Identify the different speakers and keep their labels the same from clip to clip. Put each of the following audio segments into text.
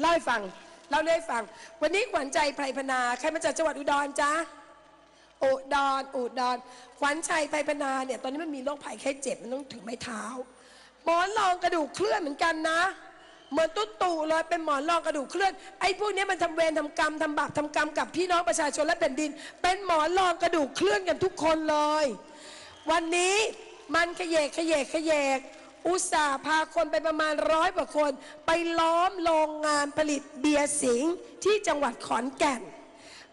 Speaker 1: เล่าให้ฟังเล่าให้ฟัง วันนี้ขวัญใจไพรพนาใครมาจากจังหวัดอุดรจ๊ะอุดรอุดรขวัญชัยไพรพนาเนี่ยตอนนี้มันมีโรคภัยแค่เจ็บมันต้องถือไม้เท้า หมอนรองกระดูกเคลื่อนเหมือนกันนะเหมือนตุ๊ตู่เลยเป็นหมอนรองกระดูกเคลื่อนไอ้พวกนี้มันทำเวรทำกรรมทำบาปทำกรรมกับพี่น้องประชาชนและแผ่นดิน เป็นหมอนรองกระดูกเคลื่อนกันทุกคนเลย วันนี้มันขยเยกขยเยกขยเยก อุตส่าห์พาคนไปประมาณร้อยกว่าคน ไปล้อมโรงงานผลิตเบียร์สิงห์ที่จังหวัดขอนแก่น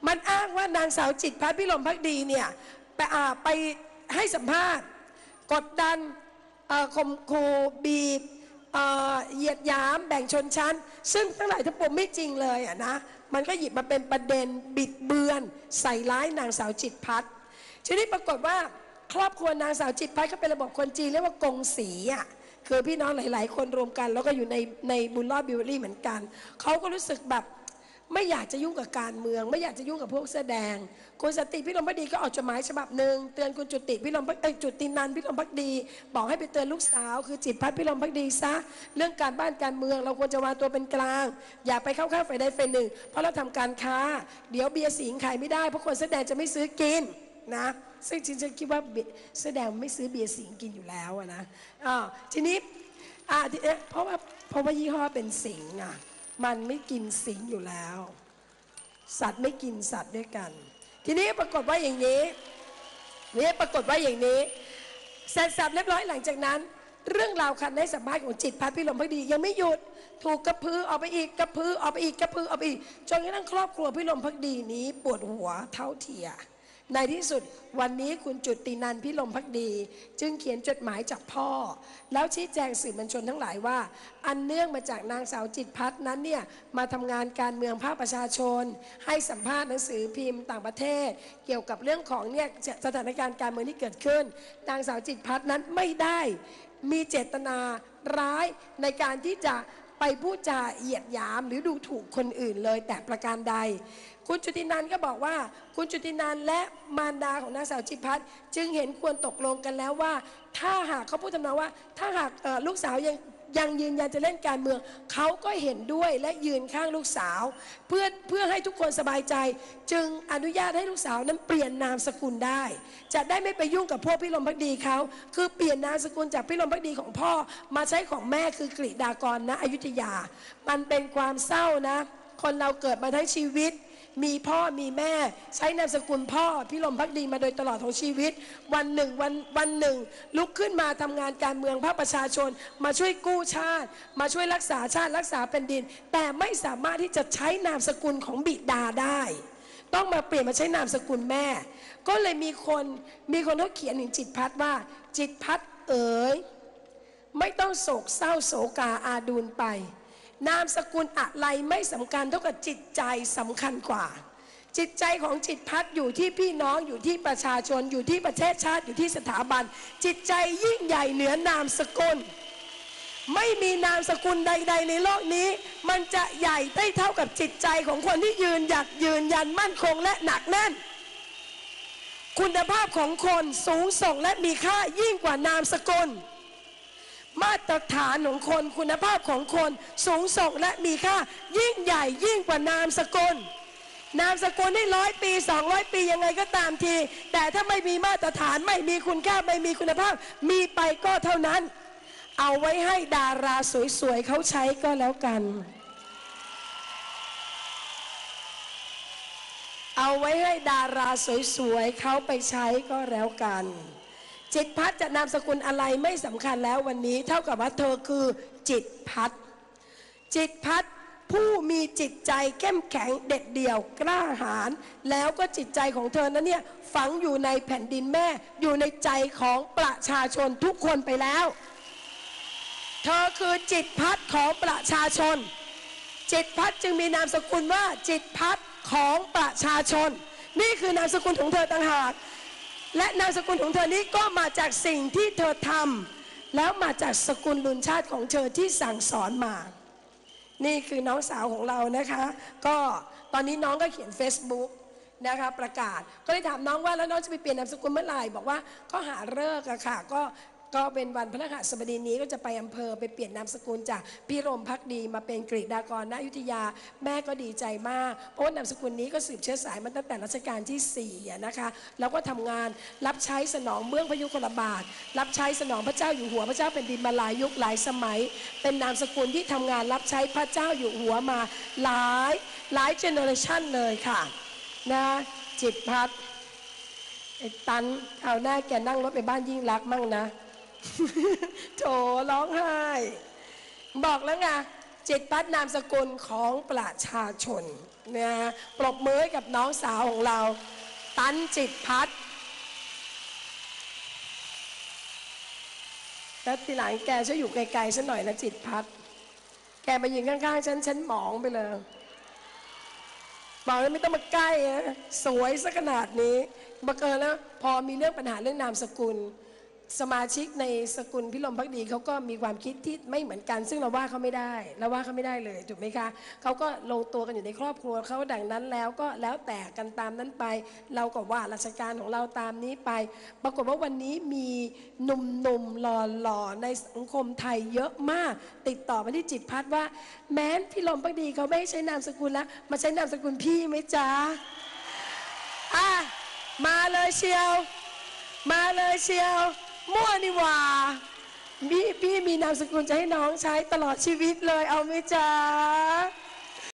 Speaker 1: มันอ้างว่านางสาวจิตพัฒน์พิรมพักดีเนี่ยไปอาไปให้สัมภาษณ์ กดดันข่มขู่บีบเหยียดหยามแบ่งชนชั้น ซึ่งทั้งหลายทั้งปวงไม่จริงเลยอะนะมันก็หยิบมาเป็นประเด็นบิดเบือน ใส่ร้ายนางสาวจิตพัฒน์ทีนี้ปรากฏว่าครอบครัวนางสาวจิตพัฒน์ก็เป็นระบบคนจีนเรียกว่ากงสีอะ คือพี่น้องหลาย ๆ คนรวมกัน แล้วก็อยู่ในในบุญรอดบิวรี่เหมือนกัน เขาก็รู้สึกแบบไม่อยากจะยุ่งกับการเมือง ไม่อยากจะยุ่งกับพวกแสดง คุณสติพิรมพักดีก็ออกจดหมายฉบับหนึ่งเตือนคุณจุติพิรมพักเอ้ยจุตินันพิรมพักดี บอกให้ไปเตือนลูกสาว คือจิตพัฒพิรมพักดีซะเรื่องการบ้านการเมือง เราควรจะวางตัวเป็นกลาง อย่าไปเข้าข้างฝ่ายใดฝ่ายหนึ่ง เพราะเราทำการค้า เดี๋ยวเบียร์สิงขายไม่ได้เพราะคนแสดงจะไม่ซื้อกิน นะซึ่งจริงๆคิดว่าแสดงไม่ซื้อเบียร์สิงกินอยู่แล้วนะอ่าทีนี้อ่าเอ๊ะเพราะว่าเพราะว่ายี่ห้อเป็นสิงอะมันไม่กินสิงอยู่แล้ว สัตว์ไม่กินสัตว์ด้วยกัน ทีนี้ปรากฏว่าอย่างนี้นี่ปรากฏว่าอย่างนี้เสร็จสับเรียบร้อยหลังจากนั้น เรื่องราวคันในสัมภาษณ์ของจิตพัฒน์พิรมพักดียังไม่หยุดถูกกระพือออกไปอีกกระพือออกไปอีกกระพือออกไปอีกจนกระทั่งครอบครัวพิรมพักดีนี้ปวดหัวเท่าเทีย ในที่สุดวันนี้คุณจุตินันพิรมพักดี จึงเขียนจดหมายจากพ่อ แล้วชี้แจงสื่อมวลชนทั้งหลายว่า อันเนื่องมาจากนางสาวจิตพัฒน์นั้นเนี่ยมาทำงานการเมืองภาคประชาชน ให้สัมภาษณ์หนังสือพิมพ์ต่างประเทศ เกี่ยวกับเรื่องของเนี่ยสถานการณ์การเมืองที่เกิดขึ้น นางสาวจิตพัฒน์นั้นไม่ได้มีเจตนาร้ายในการที่จะ ไปพูดจาเหยียดหยามหรือดูถูกคนอื่นเลยแต่ประการใด คุณจุตินันก็บอกว่า คุณจุตินันและมารดาของนางสาวจิพัฒจึงเห็นควรตกลงกันแล้วว่า ถ้าหากเขาพูดทำนองว่า ถ้าหากลูกสาวยัง ยังยืนยันจะเล่นการเมือง เขาก็เห็นด้วยและยืนข้างลูกสาว เพื่อเพื่อให้ทุกคนสบายใจ จึงอนุญาตให้ลูกสาวนั้นเปลี่ยนนามสกุลได้ จะได้ไม่ไปยุ่งกับพวกพี่ลมพักดีเขาคือเปลี่ยนนามสกุลจากพี่ลมพักดีของพ่อ มาใช้ของแม่คือกฤษดากรนะอยุธยา มันเป็นความเศร้านะ คนเราเกิดมาทั้งชีวิต มีพ่อมีแม่ ใช้นามสกุลพ่อพี่ลมพักดีมาโดยตลอดของชีวิต วันหนึ่งวันวันหนึ่ง ลุกขึ้นมาทำงานการเมืองภาคประชาชน มาช่วยกู้ชาติ มาช่วยรักษาชาติรักษาแผ่นดิน แต่ไม่สามารถที่จะใช้นามสกุลของบิดาได้ ต้องมาเปลี่ยนมาใช้นามสกุลแม่ ก็เลยมีคนมีคนเขาเขียนถึงจิตพัฒว่า จิตพัฒเอ๋ยไม่ต้องโศกเศร้าโศกาอาดูลไป นามสกุลอะไรไม่สำคัญเท่ากับจิตใจสำคัญกว่า จิตใจของจิตพัฒอยู่ที่พี่น้องอยู่ที่ประชาชนอยู่ที่ประเทศชาติอยู่ที่สถาบัน จิตใจยิ่งใหญ่เหนือนามสกุล ไม่มีนามสกุลใด ๆ ในโลกนี้ มันจะใหญ่ได้เท่ากับจิตใจของคนที่ยืนหยัดยืนยันมั่นคงและหนักแน่น คุณภาพของคนสูงส่งและมีค่ายิ่งกว่านามสกุล มาตรฐานของคนคุณภาพของคนสูงส่งและมีค่ายิ่งใหญ่ยิ่งกว่านามสกุล นามสกุลได้ร้อยปีสองร้อยปียังไงก็ตามที แต่ถ้าไม่มีมาตรฐานไม่มีคุณค่าไม่มีคุณภาพ มีไปก็เท่านั้น เอาไว้ให้ดาราสวยๆเขาใช้ก็แล้วกัน เอาไว้ให้ดาราสวยๆเขาไปใช้ก็แล้วกัน จิตพัฒจะนามสกุลอะไรไม่สำคัญแล้ววันนี้ เท่ากับว่าเธอคือจิตพัฒจิตพัฒผู้มีจิตใจเข้มแข็งเด็ดเดี่ยวกล้าหาญแล้วก็จิตใจของเธอนั้นเนี่ยฝังอยู่ในแผ่นดินแม่ อยู่ในใจของประชาชนทุกคนไปแล้ว เธอคือจิตพัฒของประชาชน จิตพัฒจึงมีนามสกุลว่าจิตพัฒของประชาชน นี่คือนามสกุลของเธอต่างหาก และนามสกุลของเธอนี้ก็มาจากสิ่งที่เธอทำแล้วมาจากสกุลลุนชาติของเธอที่สั่งสอนมา นี่คือน้องสาวของเรานะคะ ก็ตอนนี้น้องก็เขียน Facebook นะคะประกาศก็เลยถามน้องว่าแล้วน้องจะไปเปลี่ยนนามสกุลเมื่อไหร่บอกว่าก็หาเลิกอะค่ะ ก็ ก็เป็นวันพฤหัสบดีนี้ก็จะไปอำเภอไปเปลี่ยนนามสกุลจากพี่รมพักดีมาเป็นกฤษดากรณอยุธยา แม่ก็ดีใจมาก เพราะว่านามสกุลนี้ก็สืบเชื้อสายมาตั้งแต่รัชกาลที่4ี่นะคะแล้วก็ทำงานรับใช้สนองเบื้องพยุคลบาท รับใช้สนองพระเจ้าอยู่หัวพระเจ้าเป็นดินมาหลายยุคหลายสมัย เป็นนามสกุลที่ทำงานรับใช้พระเจ้าอยู่หัวมาหลายหลายเจเนอเรชันเลยค่ะนะจิตพัฒน์ไอ้ตันเอาหน้าแกนั่งรถไปบ้านยิ่งรักมั่งนะ โถร้องไห้ บอกแล้วไงจิตพัฒนามสกุลของประชาชนนะปรบมือกับน้องสาวของเรา ตันจิตพัฒแล้วทีหลังแกช่วยอยู่ไกลๆฉันหน่อยนะจิตพัฒแกมายืนข้างๆฉันฉันหมองไปเลยบอกเลยไม่ต้องมาใกล้นะสวยซะขนาดนี้บังเอิญแล้วพอมีเรื่องปัญหาเรื่องนามสกุล สมาชิกในสกุลพิรมพักดีเขาก็มีความคิดที่ไม่เหมือนกัน ซึ่งเราว่าเขาไม่ได้เราว่าเขาไม่ได้เลยถูกไหมคะเขาก็ลงตัวกันอยู่ในครอบครัวเขาดังนั้นแล้วก็แล้วแต่กันตามนั้นไป เราก็ว่าราชการของเราตามนี้ไป ปรากฏว่าวันนี้มีหนุ่มๆหล่อๆในสังคมไทยเยอะมาก ติดต่อมาที่จิตพัฒน์ว่า แม้พี่ลมพักดีเขาไม่ให้ใช้นามสกุลแล้วมาใช้นามสกุลพี่ไหมจ๊ะอะมาเลยเชียว มาเลยเชียว มั่วนี่ว่าพี่พี่มีนามสกุลจะให้น้องใช้ตลอดชีวิตเลยเอาไหมจ๊ะ